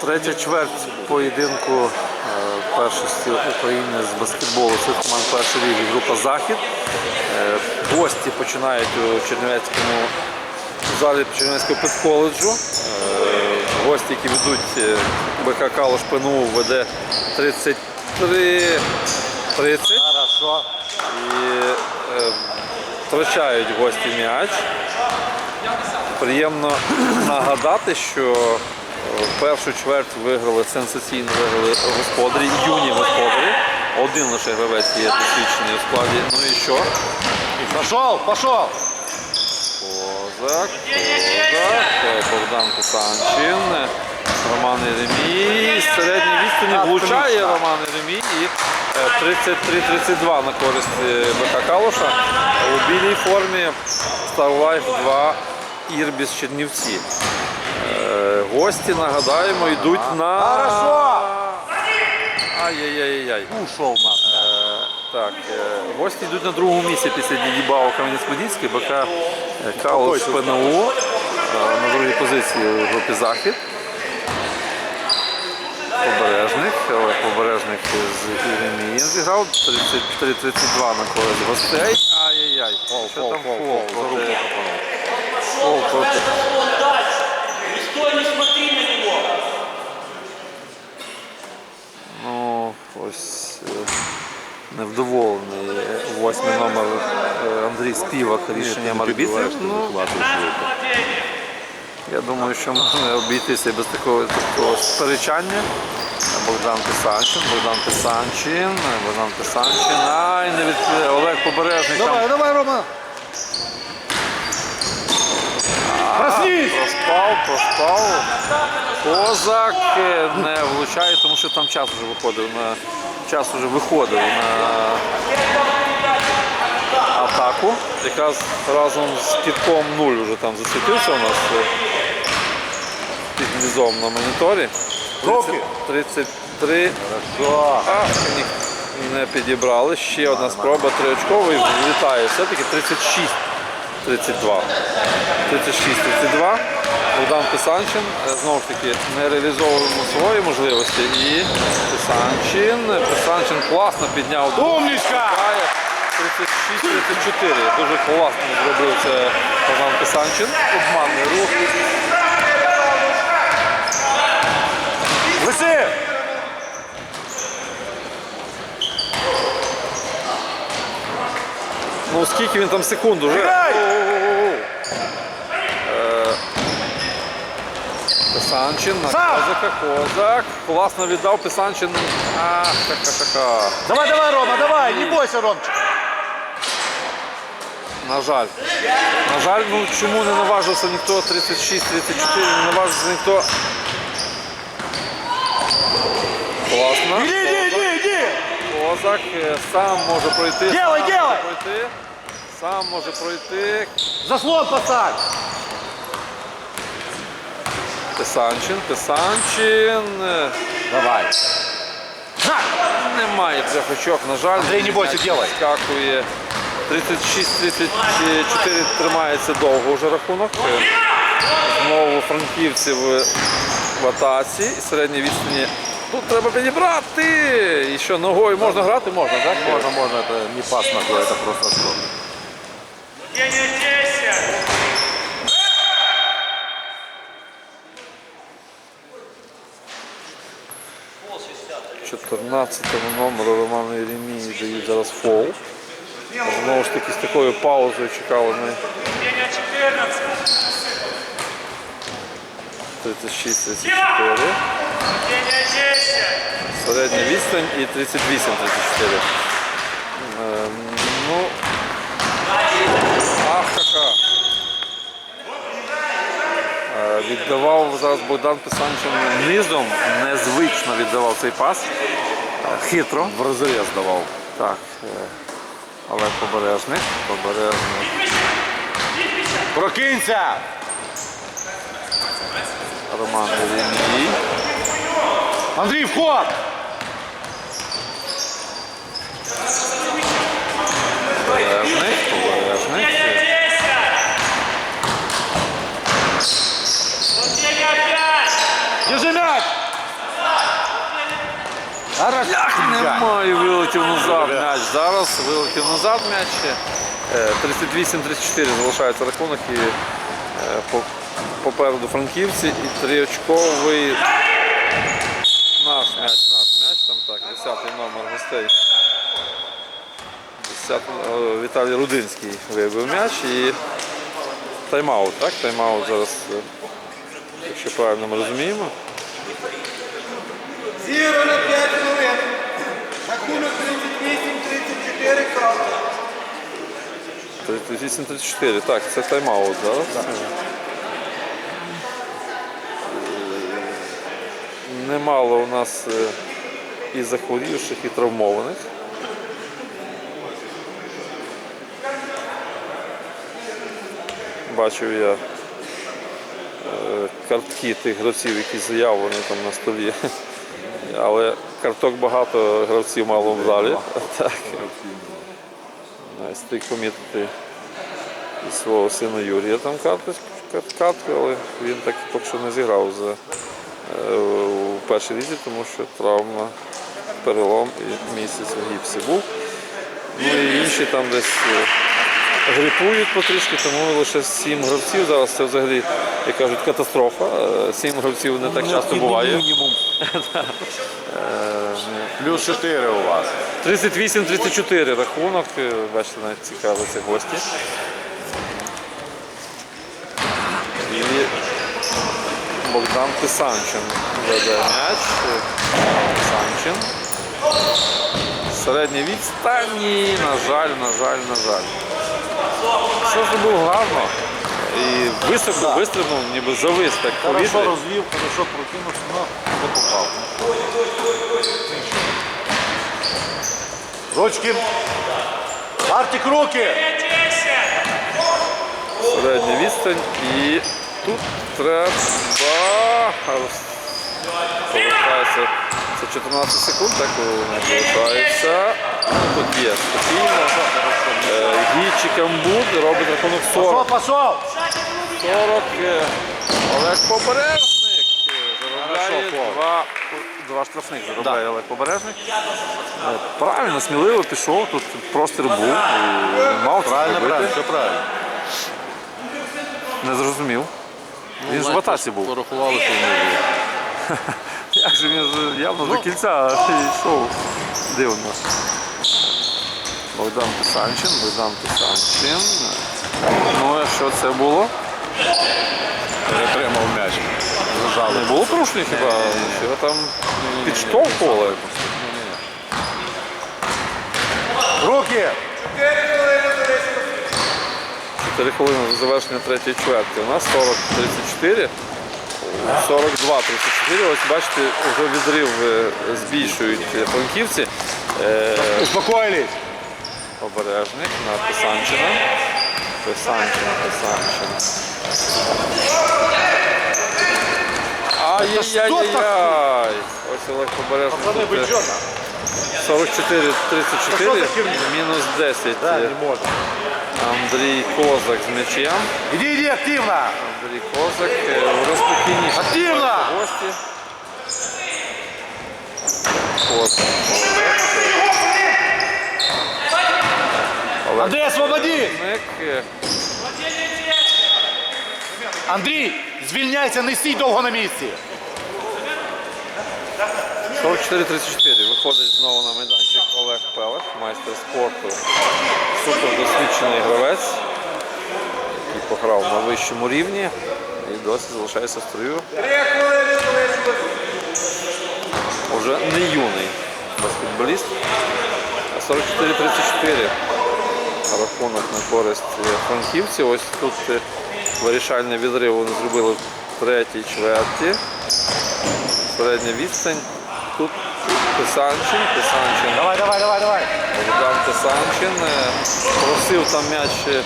Третя чверть поєдинку е, першості України з баскетболу серед команд першої ліги група Захід. Е, Гості починають у Чернівецькому залі Чернівецького педколеджу. Е, Гості, які ведуть БК Калош ПНУ, веде 33 30 і втрачають гості м'яч. Приємно нагадати, що першу чверть виграли сенсаційно виграли господарі, юні господарі. Один лише гравець є досвідчений у складі. Ну і що? Пошел, пошел. Козак, Козак, е, Богдан Кусанчин, Роман Єремій. З середньої відстані влучає Роман Єремій і е, 33-32 на користь е, БК Калуша. У білій формі Starlife 2 Ірбіс Чернівці. Гості, нагадаємо, йдуть на. Хорошо. Ай-яй-яй-яй. Ушел нас. Е, Так, е, гості йдуть на другому місці після Дідібао Кам'янець-Подільський, БК е, ПНУ е, на другій позиції у групі Захід. Побережник, Олег Побережник з Єремієм зіграв 33-32 на користь гостей. Ай-яй-яй. Що там фол? Фол проти. Стой, не смотри на него. Ну, ось е, невдоволений восьмий номер е, Андрій Співак рішенням арбітрів. Ну, я думаю, що можна обійтися без такого, такого сперечання. Богдан Писанчин, Богдан Писанчин, Богдан Писанчин. Ай, не від Олег Побережник. там Давай, давай, Рома. Проснись. Проспав, проспав. Козак е, не влучає, тому що там час вже виходив на час вже виходив на атаку. Якраз разом з кітком 0 вже там засвітився у нас е, під низом на моніторі. 33. А, не підібрали. Ще одна спроба триочковий. Влітає все-таки 36. 32. 36-32. Богдан Писанчин. Знову ж таки, ми реалізовуємо свої можливості. І Писанчин. Писанчин класно підняв. Умнічка! 36-34. Дуже класно зробив це Богдан Писанчин. Обманний рух. Ну скільки він там секунд уже? Грай! Е, Писанчин на Козака, Козак. Класно віддав Писанчин. Ах, ха-ха-ха. Давай, давай, Рома, давай. Не бойся, Ромчик. На жаль. На жаль, ну чому не наважився ніхто 36-34, не наважився ніхто. Класно. Козак е, сам може пройти. Делай, сам делай! може пройти. Сам може пройти. Заслон поставь. Писанчин, Писанчин. Давай. На. Немає трьохочок, на жаль. Андрій, не бойся, делай. Скакує. 36-34 тримається довго вже рахунок. Е, Знову франківці в, в атаці і середній відстані. Тут треба підібрати. І що, ногою можна грати? Можна, так? Можно, можно. Это не пас ногой, это просто что. Не 14 номеру Роману Єремії дають зараз фол. Знову ж таки з такою паузою чекали ми Меня 14. 36-34. Не надейся. Середня відстань і 38-34. Е, Ну, ахаха. Е, Віддавав зараз Богдан Писанчин низом, незвично віддавав цей пас. Е, Хитро. В разрез давал. Так. е, Олег Побережник. Побережник. Прокинься. Роман Єремій. Андрей, вход. Побережник. Побережник. Надейся. Вот я опять. Держи мяч. Хорошо. Немає, вилетів назад м'яч. Зараз вилетів назад м'яч. Е, 38-34 залишається рахунок і е, по- попереду франківці і триочковий наш м'яч, наш м'яч, там так, 10 номер гостей. 10, е, Віталій Рудинський вибив м'яч і тайм-аут, так? Тайм-аут зараз, е, якщо правильно ми розуміємо. Зіро на 5 хвилин. Рахунок 38-34 крапка. 38-34, так, це тайм-аут зараз. Немало у нас е, і захворівших, і травмованих. Бачив я е, картки тих гравців, які заявлені там на столі. Але карток багато гравців мало в залі. Так. Помітити і свого сина Юрія там картку, але він так поки що не зіграв за, е, у лізі, тому що травма, перелом і місяць в гіпсі був. Ну і інші там десь е, грипують потрішки, тому лише сім гравців. Зараз це взагалі, як кажуть, катастрофа. Е, Сім гравців не так часто буває. Мінімум. Плюс 4 у вас. 38-34 рахунок. Е, Бачите, навіть цікавляться гості. І Богдан Писанчин веде м'яч. Писанчин. Середня відстані, на жаль, на жаль, на жаль. Все зробив гарно. І вистрибнув, вистрибнув, ніби завис так Хорошо розвів, хорошо прокинувся, але не попав. Ручки. Артик, руки. Середня відстань і тут треба. Залишається це 14 секунд, так не залишається. Тут є спокійно. Е, Гічі Камбуд робить рахунок 40. Пошел, пошел. 40. е, Олег Побережник е, заробляє два, два штрафних заробляє Олег Побережник. Правильно, сміливо пішов, тут простір був. Мав Правильно, правильно, все правильно. Не зрозумів. Він ж в атаці був. Порахували, що не було. Як же він ж явно до кінця йшов. Дивно. Богдан Писанчин, Богдан Писанчин. Ну, а що це було? Перетримав м'яч. Зажали. Не було порушення хіба? Що там підштовхували? Руки. 4 хвилини до завершення третьої чверті. У нас 40-34. 42-34. Ось бачите, вже відрив е, збільшують франківці. Е, Успокоились. Обережник на Писанчина. Писанчина, Писанчин. Ай-яй-яй-яй! Ось Олег тут, что е, 44-34, мінус 10. Да, не можно. Андрій Козак з м'ячем. Иди, иди, активно. Андрій Козак. е, Вже. Активно! Гості. Козак. Олег Андрей, освободи. Е, Андрій, звільняйся, не стій довго на місці. 44-34. Виходить знову на майданчик Олег Пелех, майстер спорту. Супер досвідчений гравець, який пограв на вищому рівні і досі залишається строю. Уже не юний баскетболіст. А 44-34. Рахунок на користь франківців. Ось тут е, вирішальний відрив вони зробили в третій чверті. Середня відстань. Писанчин, Писанчин, Давай, давай, давай, давай. Богдан Писанчин. е, Просив там м'яч е,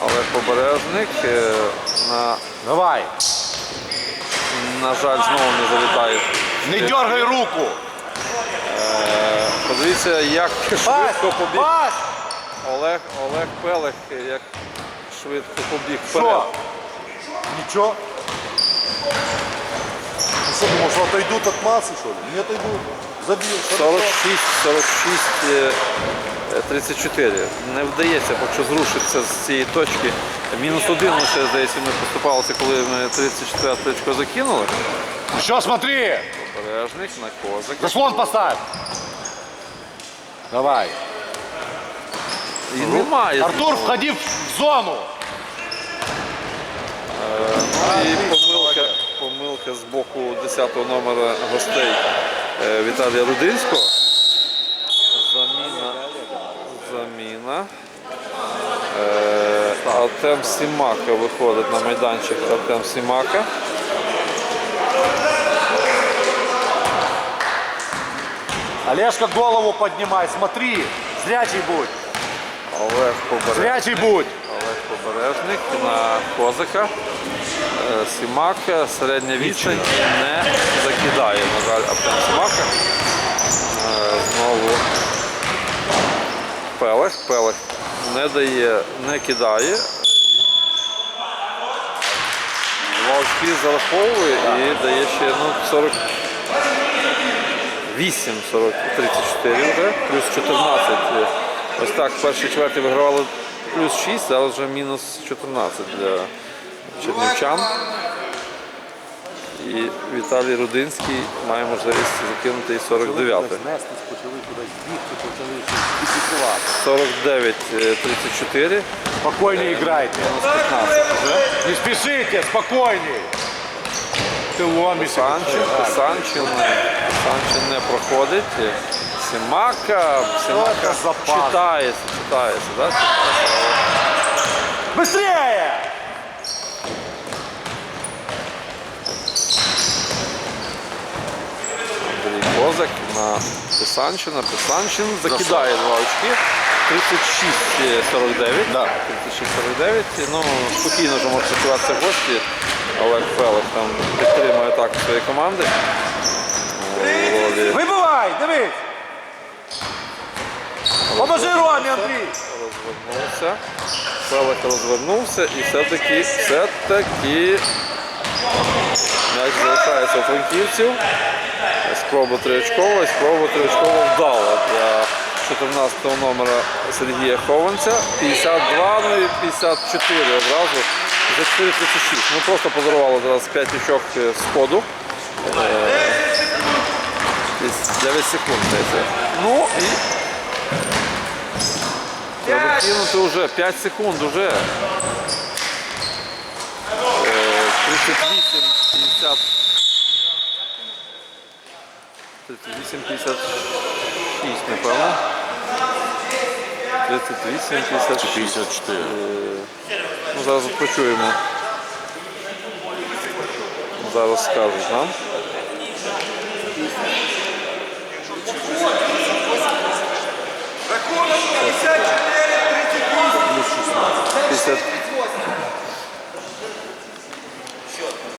Олег Побережник. е, На, Давай. на жаль, знову не залітає. Не дергай руку. Подивіться, як швидко побіг Пас. Олег, Олег Пелех, як швидко побіг вперед. Нічого. Что, думал, что отойдут от массы, что ли? Не отойдут. Забил. 46, 46, е, е, 34. Не вдається поки що зрушитися з цієї точки. Мінус один лише, здається, ми поступалися, коли ми 34 точку закинули. Еще смотри. Обережник на козик. Заслон поставь. Давай. І немає. Артур, знову. входи в зону. Ну, і помилка з боку 10-го номера гостей е, Віталія Рудинського. Заміна. Заміна. Е, Артем Сімака виходить на майданчик. Артем Сімака. Олежка, голову поднимай, смотри. Зрячий будь. Олег Побережник. Зрячий будь. Олег Побережник на Козика. Е, Сімака, середня відстань не закидає, на жаль, Артем Сімака. Е, Знову Пелех. Пелех не дає, не кидає. Два очки зараховує і дає ще ну, 40. 8, 40, 34 вже, плюс 14. Ось так, в першій чверті вигравали плюс 6, зараз вже мінус 14 для чернівчан. І Віталій Рудинський має можливість закинути і 49. 49, е, 34, Спокойнее играйте. мінус 15. Не спешите, спокойней. Ты ломишься. Санчин, Санчин, Санчин не проходить. Сімака, Сімака читається, читається, да? Быстрее! Козак на Писанчина. Писанчин закидає два очки. 36-49. Да. 36-49. Ну, спокійно вже може працюватися гості. Олег Фелик там підтримує атаку своєї команди. Вибивай, дивись. Поможи Ромі, Андрій. розвернувся. Фелик розвернувся і все-таки, все-таки м'яч залишається у франківців. Спроба триочкова, спроба триочкова вдала для 14 номера Сергія Хованця. 52, ну і 54 одразу. За 4,36. Ми просто подарували зараз 5 очок е, з ходу. Е, 9 секунд. здається. Ну і Треба кинути вже 5 секунд вже. Е, 38, 50. 38, 56, напевно. 38, 56. 54. Ну, зараз почуємо. Зараз скажуть нам. Рахунок 54, 38. 50,